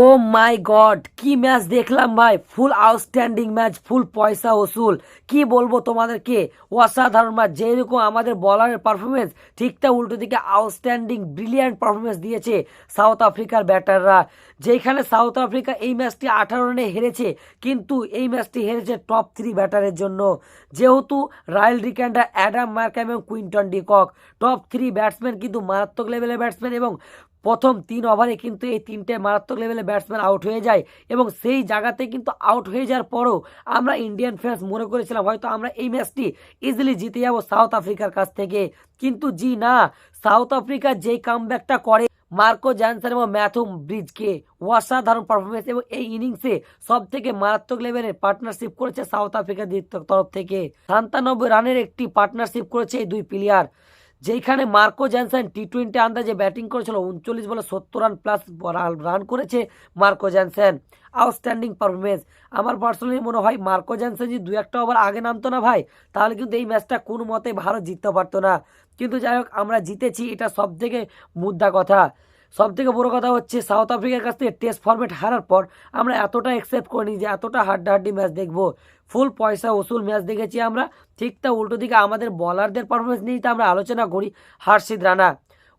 ও মাই god, কি match দেখলাম ভাই। ফুল আউটস্ট্যান্ডিং ম্যাচ, ফুল পয়সা ওসুল। কি বলব তোমাদেরকে? অসাধারণ ম্যাচ, যেরকম আমাদের বলারের পারফরমেন্স ঠিকটা উল্টো দিকে আউটস্ট্যান্ডিং ব্রিলিয়ান্ট পারফরমেন্স দিয়েছে সাউথ আফ্রিকার ব্যাটাররা। যেখানে সাউথ আফ্রিকা এই ম্যাচটি আঠারো রানে হেরেছে, কিন্তু এই ম্যাচটি হেরেছে টপ থ্রি ব্যাটারের জন্য। যেহেতু রায়েল রিক্যান্ডার অ্যাডাম মার্কাম এবং Quinton de Kock top three batsman কিন্তু মারাত্মক লেভেলের ব্যাটসম্যান এবং প্রথম তিন ওভারে কিন্তু এই তিনটে মারাত্মক লেভেলে ব্যাটসম্যান আউট হয়ে যায় এবং সেই জায়গাতে কিন্তু আউট হয়ে যাওয়ার পরও আমরা ইন্ডিয়ান ফ্যান্স মনে করেছিলাম হয়তো আমরা এই ম্যাচটি ইজিলি জিতে যাব সাউথ আফ্রিকার কাছ থেকে। কিন্তু জি না সাউথ আফ্রিকা যেই কামব্যাকটা করে মার্কো জ্যানসন এবং ম্যাথু ব্রিজকে অসাধারণ পারফরমেন্স এবং এই ইনিংসে সব থেকে মারাত্মক লেভেলের পার্টনারশিপ করেছে সাউথ আফ্রিকার তরফ থেকে। সান্তানব্বই রানের একটি পার্টনারশিপ করেছে এই দুই প্লেয়ার যেখানে মার্কো জ্যানসন টি টোয়েন্টি আন্দাজে ব্যাটিং করেছিল, উনচল্লিশ বলে সত্তর রান প্লাস রান করেছে মার্কো জ্যানসন। আউটস্ট্যান্ডিং পারফরমেন্স আমার পার্সোনালি মনে হয় মার্কো জ্যানসন যদি দু একটা ওভার আগে নামতো না ভাই, তাহলে কিন্তু এই ম্যাচটা কোনো মতে ভারত জিততে পারতো না। কিন্তু যাই হোক, আমরা জিতেছি, এটা সব থেকে মুদ্রা কথা। সব থেকে বড় কথা হচ্ছে সাউথ আফ্রিকার কাছ থেকে টেস্ট ফরম্যাট হারার পর আমরা এতটা অ্যাকসেপ্ট করিনি যে এতটা হাড্ডাহাড্ডি ম্যাচ দেখব। ফুল পয়সা ওসুল ম্যাচ দেখেছি আমরা। ঠিক তা উল্টো দিকে আমাদের বলারদের পারফরমেন্স নিয়েই তো আমরা আলোচনা করি, হার্ষিদ রানা।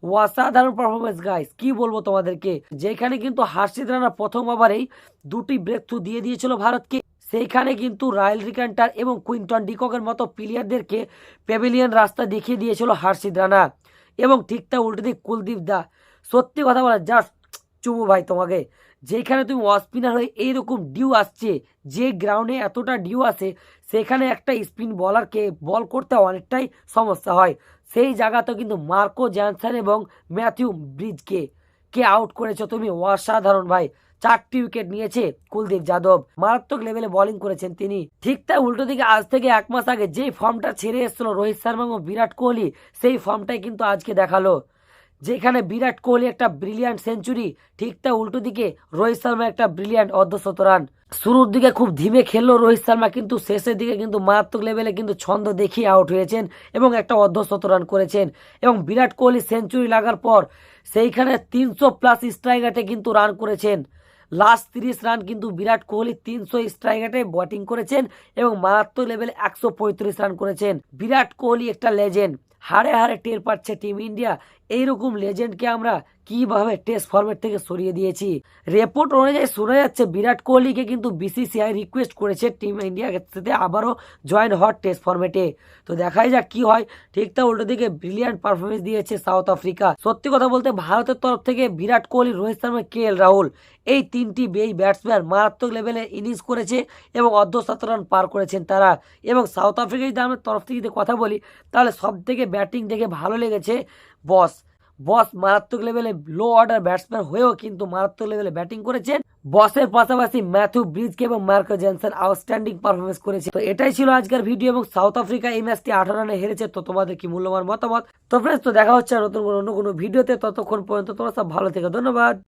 অসাধারণ পারফরমেন্স গাইস কি বলব তোমাদেরকে? যেখানে কিন্তু হার্ষিদ রানা প্রথম ওভারেই দুটি ব্রেক থ্রু দিয়ে দিয়েছিল ভারতকে, সেইখানে কিন্তু রায়েল রিকান্টার এবং কুইন্টন ডিককের মতো প্লেয়ারদেরকে প্যাভিলিয়ন রাস্তা দেখিয়ে দিয়েছিল হার্ষিদ রানা। এবং ঠিক তা উল্টো দিক কুলদীপ দা। সত্যি কথা বলা জাস্ট চুমু ভাই তোমাকে। যেখানে তুমি অস্পিনার হয়ে এইরকম ডিউ আসছে, যে গ্রাউন্ডে এতটা ডিউ আসে, সেখানে একটা স্পিন বলারকে বল করতে অনেকটাই সমস্যা হয়। সেই জায়গাতে কিন্তু মার্কো জ্যানসন এবং ম্যাথিউ ব্রিজকে, কে আউট করেছ তুমি? অসাধারণ ভাই। চারটি উইকেট নিয়েছে কুলদীপ যাদব। মারাত্মক লেভেলে বোলিং করেছেন তিনি। ঠিক তাই উল্টো দিকে আজ থেকে এক মাস আগে যে ফর্মটা ছেড়ে এসেছিল, রোহিত শর্মা এবং বিরাট কোহলি, সেই ফর্মটাই কিন্তু আজকে দেখাল। যেখানে বিরাট কোহলি একটা ব্রিলিয়ান্ট সেঞ্চুরি ঠিক তা উল্টো দিকে রোহিত শর্মা একটা ব্রিলিয়ান্ট অর্ধশত রান শুরুর দিকে খুব ধীমে খেললো রোহিত শর্মা, কিন্তু শেষের দিকে কিন্তু মারাত্মক লেভেলে কিন্তু ছন্দ দেখিয়ে আউট হয়েছেন এবং একটা অর্ধশত রান করেছেন। এবং বিরাট কোহলি সেঞ্চুরি লাগার পর সেইখানে তিনশো প্লাস স্ট্রাইকাটে কিন্তু রান করেছেন। লাস্ট তিরিশ রান কিন্তু বিরাট কোহলি তিনশো স্ট্রাইকাটে ব্যাটিং করেছেন এবং মারাত্মক লেভেলে একশো পঁয়ত্রিশ রান করেছেন। বিরাট কোহলি একটা লেজেন্ড হারে হাড়ে টের পাচ্ছে টিম ইন্ডিয়া এইরকম লেজেন্ডকে আমরা কীভাবে টেস্ট ফরম্যাট থেকে সরিয়ে দিয়েছি? রিপোর্ট অনুযায়ী শোনা যাচ্ছে বিরাট কোহলিকে কিন্তু বিসিসিআই রিকোয়েস্ট করেছে টিম ইন্ডিয়ার সাথে আবারও জয়েন হওয়ার টেস্ট ফরম্যাটে তো দেখাই যাক কি হয়। ঠিক তা উল্টো দিকে ব্রিলিয়ান্ট পারফরমেন্স দিয়েছে সাউথ আফ্রিকা সত্যি কথা বলতে ভারতের তরফ থেকে বিরাট কোহলি, রোহিত শর্মা কে এল রাহুল এই তিনটি এই ব্যাটসম্যান মারাত্মক লেভেলে ইনিংস করেছে এবং অর্ধশত রান পার করেছেন তারা। এবং সাউথ আফ্রিকা যদি আমরা তরফ থেকে যদি কথা বলি, তাহলে সব থেকে ব্যাটিং দেখে ভালো লেগেছে বস বস মারাত্মক লেভেলে লো অর্ডার ব্যাটসম্যান হয়েও কিন্তু মারাত্মক লেভেলে ব্যাটিং করেছেন। বসের পাশাপাশি ম্যাথু ব্রিজকে এবং মার্কো জেনসন আউটস্ট্যান্ডিং পারফরমেন্স করেছে। তো এটাই ছিল আজকের ভিডিও এবং সাউথ আফ্রিকা এই ম্যাচটি আঠারো রানে হেরেছে। তো তোমাদের কি মূল্যবান মতামত? তো ফ্রেন্ডস তো দেখা হচ্ছে নতুন কোনো অন্য কোনো ভিডিওতে ততক্ষণ পর্যন্ত তোমরা সব ভালো থেকে। ধন্যবাদ।